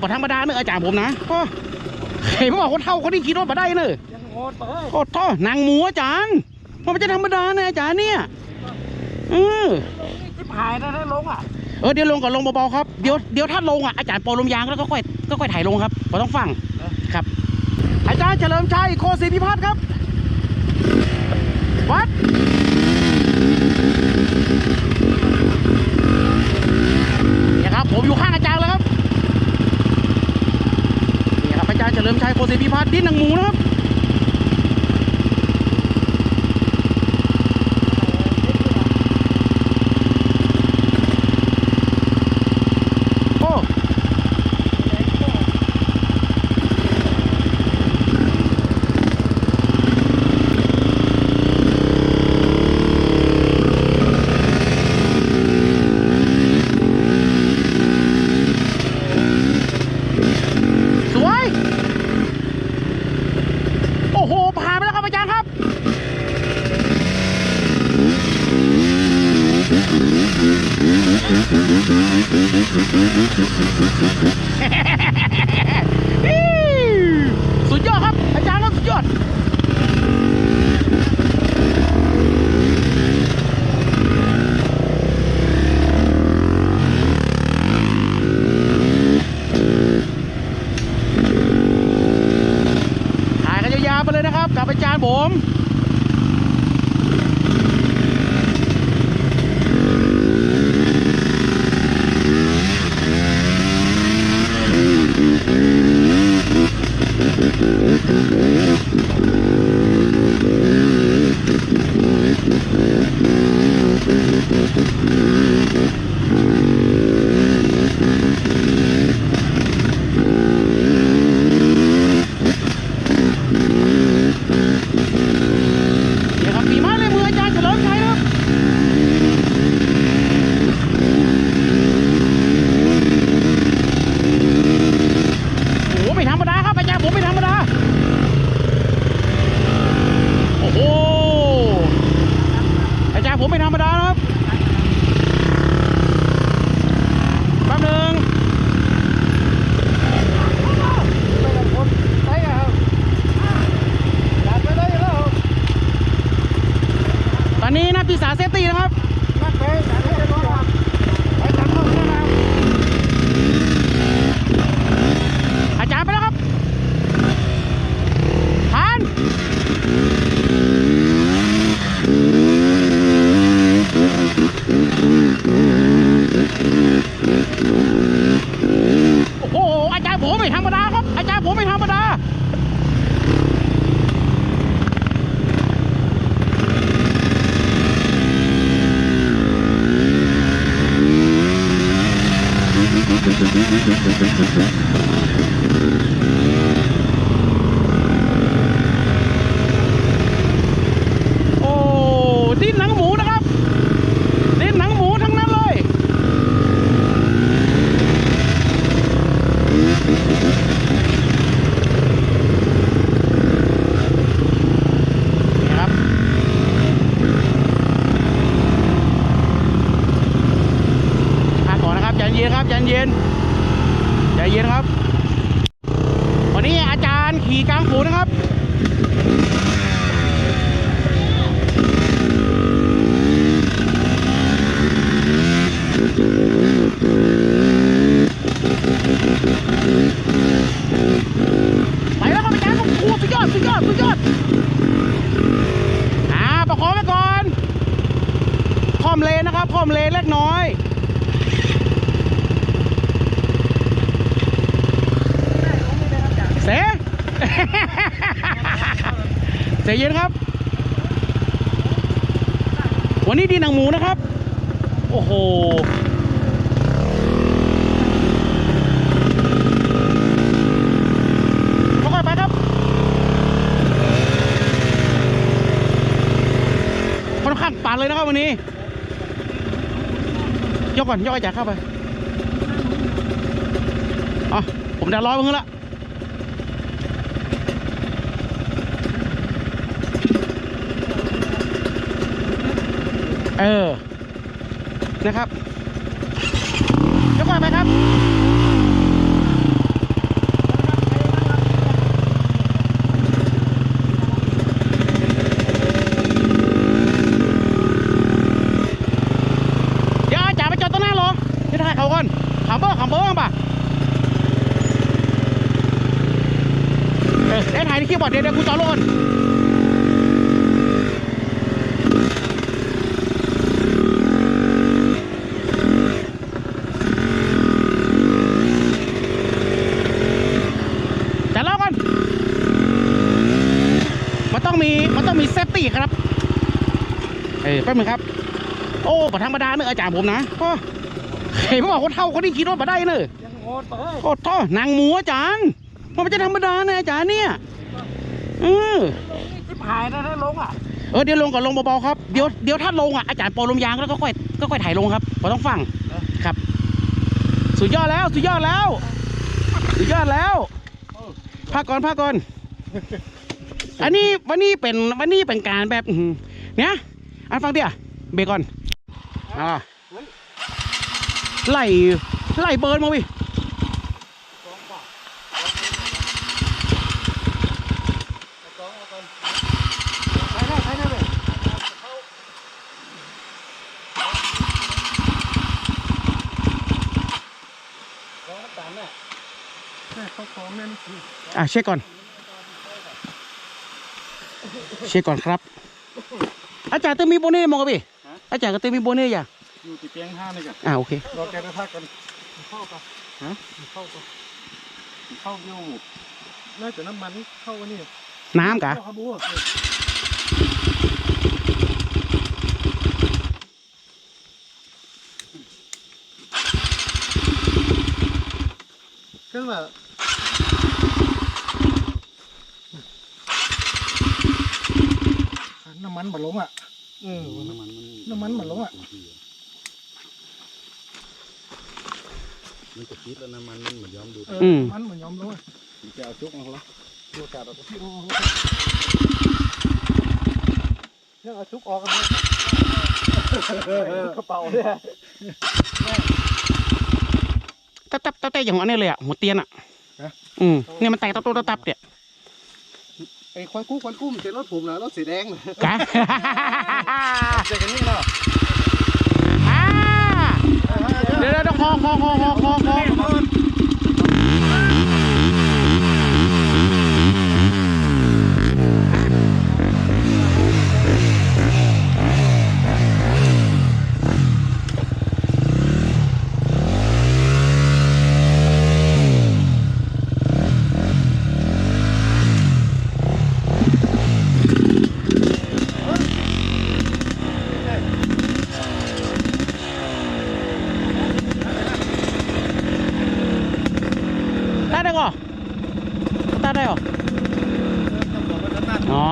บ่ธรรมดาเนอะอาจารย์ผมนะก็เห็นว่าคนเท่าคนที่ขี่รถมาได้เนอะยังโหดเอ้ยโอ้ท่อนางหมูอาจารย์มันจะธรรมดานะอาจารย์เนี่ยเออที่ผายนะได้ลงอะเออเดี๋ยวลงก่อนลงเบาๆครับเดี๋ยวเดี๋ยวถ้าลงอะอาจารย์ปล่อยลมยางแล้วก็ค่อยก็ค่อยถ่ายลงครับเราต้องฟังครับ อาจารย์เฉลิมชัยโคศิพิพัฒน์ครับ วัดเนี่ยครับผมอยู่ข้างอาจารย์แล้วครับนี่ครับอา จารย์เฉลิมชัยโคศิพิพัฒน์ดิ้นหนังหมูนะครับ โอ้สวย โอ้โห ผ่านไปแล้วครับอาจารย์ครับสุดยอดครับ อาจารย์ครับสุดยอด ถ่ายกันยาวๆไปเลยนะครับ กับอาจารย์ผม เดี๋ยวครับฝีไม้ลายมืออาจารย์เฉลิมชัยครับโอ้โหไม่ธรรมดาครับอาจารย์ผมไม่ธรรมดา โอ้โห อาจารย์ผมไม่ธรรมดานะครับแป๊บหนึง ไม่ต้องคนไปอะครับจัดไปได้แล้ว ตอนนี้นักปีศาจเซฟตี้นะครับ นักไปจัดให้ได้แล้วครับไปจัดเข้าเรื่องแล้ว อาจารย์ไปแล้วครับผ่านโอ้โห อาจาร ย์ผมไม่ธรรมดาครับ อาจารย์ผมไม่ธรรมดา โอ้ ดิ้นหนังหมูนะครับ ดิ้นหนังหมูทั้งนั้นเลย นี่ครับ พักก่อนนะครับ ใจเย็นใจเย็นครับ วันนี้อาจารย์ขี่กลางฝูนะครับไปแล้วครับอาจารย์โอ้โหสุดยอดสุดยอดสุดยอดอ่าประคองไว้ก่อนคอมเลนนะครับคอมเลนเล็กน้อย เส เสเย็นครับ วันนี้ดีหนังหมูนะครับ โอ้โหค่อยๆไปครับค่อนข้างปานเลยนะครับวันนี้ ยกก่อน ยกไอ้แจ็คเข้าไป อะ ผมไดันร้อยมึงละ เออนะครับยกก่อนไปครับ อได้ถ่ายในคลิปบอร์ดเดี๋ยวเดี๋ยวกูจอดรถก่อนจะเล่ากันมันต้องมีมันต้องมีเซฟตี้ครับ เอ้ยแป๊บนึงครับ โอ้ปธรรมดาเนอะอาจารย์ผมนะก็เห็นบอกคนเท่าคนที่ขี่รถมาได้เนอะยังโหดไปเฮ้ยโอ้ท่อนางหมูอาจารย์มันไม่ใช่ธรรมดานะอาจารย์เนี่ยเออชิบหายนะถ้าลงอะเออเดี๋ยวลงก่อนลงเบาๆครับเดี๋ยวเดี๋ยวถ้าลงอะอาจารย์ปอลมยางแล้วก็ค่อยก็ค่อยถ่ายลงครับพอต้องฟังครับ สุดยอดแล้วสุดยอดแล้ว สุดยอดแล้วพักก่อนพักก่อนอันนี้วันนี้เป็นวันนี้เป็นการแบบอื้อหือเนี่ย อันฟังเดี๋ยวเบรกก่อนอ่าไล่ไล่เบิร์นมาวิไปได้ไปได้เลยลองน้ำตาลน่ะแม่เขาของนั่นคืออะเช็คก่อน เช็คก่อนครับ อาจารย์เติมมีโบเน่มองกับพี่อาจารย์ก็เติมมีโบเน่อย่าอยู่ที่เตียงห้านี่กันอ่าโอเครอแกไปพักกันเข้ากันฮะเข้ากันเข้าอยู่น่าจะน้ำมันเข้าอันนี้น้ำกะเข้าขบัวขึ้นมาน้ำมันบัลลงอะ เออน้ำมันน้ำมันบัลลงอะ มันจะคิดแล้วนะมันมันเหมือนย้อมดูเอออืม มันเหมือนยอมลงอะจะเอาจุกมาแล้วตัวกาดเอาที่ยังเอาชุกออกกันเลยกระเป๋าเนี่ยตับตับตับแต่อย่างอันนี้เลยอะหัวเตียนอะ อืมเนี่ยมันแตกตับตับตับตับเนี่ยไอ้ควายกู้ควายกู้มันเป็นรถผมนะรถสีแดงนะกะ เจอกันนี่เนาะอ่าเดี๋ยวเดี๋ยวเดี๋ยวคอคอคอคอคอคอได้ได้ก่อได้ได้ก่อ อ๋อ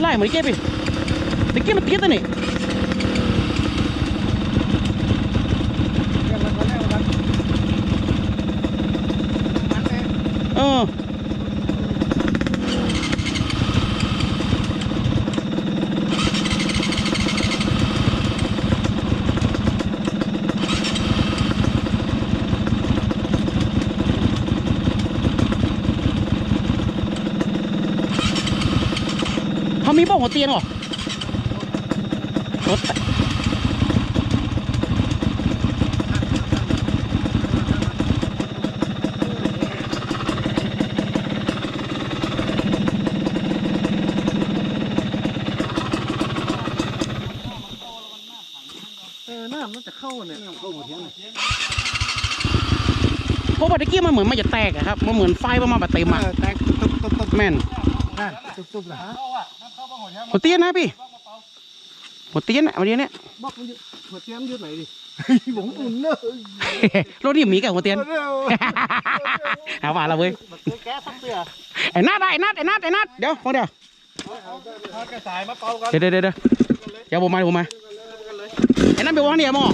ไล่เหมือนเก็บอีกตะกี้มันติดตัวนี่ ยังมันก็แน่วันมันเอง เออ เขามีบ้องหัวเตียงเหรอรถเออน้ำมันจะเข้าเนี่ยเข้าหมดเทียนเพราะว่าตะกี้มันเหมือนมันจะแตกอะครับ มันเหมือนไฟประมาณแบบเต็มอะแตกตุ๊บตุ๊บตุ๊บแม่นนั่นตุ๊บตุ๊บนะ หัวเตียนนะพี่หัวเตียนอะวันนี้เนี่ยบอกมันอยู่หัวเทียมยืดไหนดิผมอุ่นเนอะรถนี่มีกับหัวเตียนเร็วหาว่าเราเว้ยแก๊สสักเสือไอ้นัดไอ้นัดไอ้นัดไอ้นัดเดี๋ยวฟังเดี๋ยวเอากระสายมาเป่ากันเดี๋ยวเดี๋ยวเดี๋ยวเดี๋ยวผมมาเดี๋ยวผมมาไอ้นัดไปวางเนี่ยมอ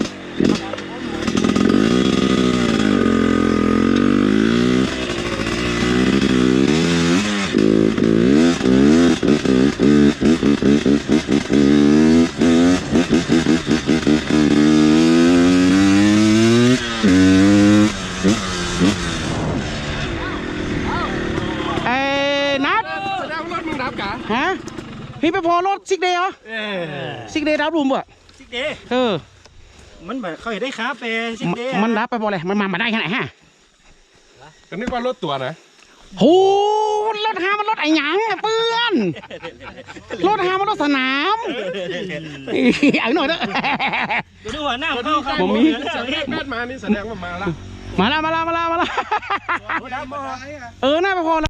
ไอ้นัด แสดงว่ารถมึงดับกะ ฮะ พี่ไปพอรถซิกเดย์เหรอเออซิกเดย์ดับรูมบ่ะสิเดย์เออ มันแบบเขาเห็นได้ค้าเปสิเด้มันรับไปบ่เลยมันมามาได้ขนาดฮะก็นึกว่ารถตัวนะโหรถหามันรถไอ้หยังอะเปื้อนรถหามันรถสนามเอาหน่อยเด้อ ดูหัวหน้าเข้าครับผมมีแปดมานี่แสดงว่ามาละมาแล้วมาแล้วมาแล้วมาแล้วเออน่าไปพอแล้ว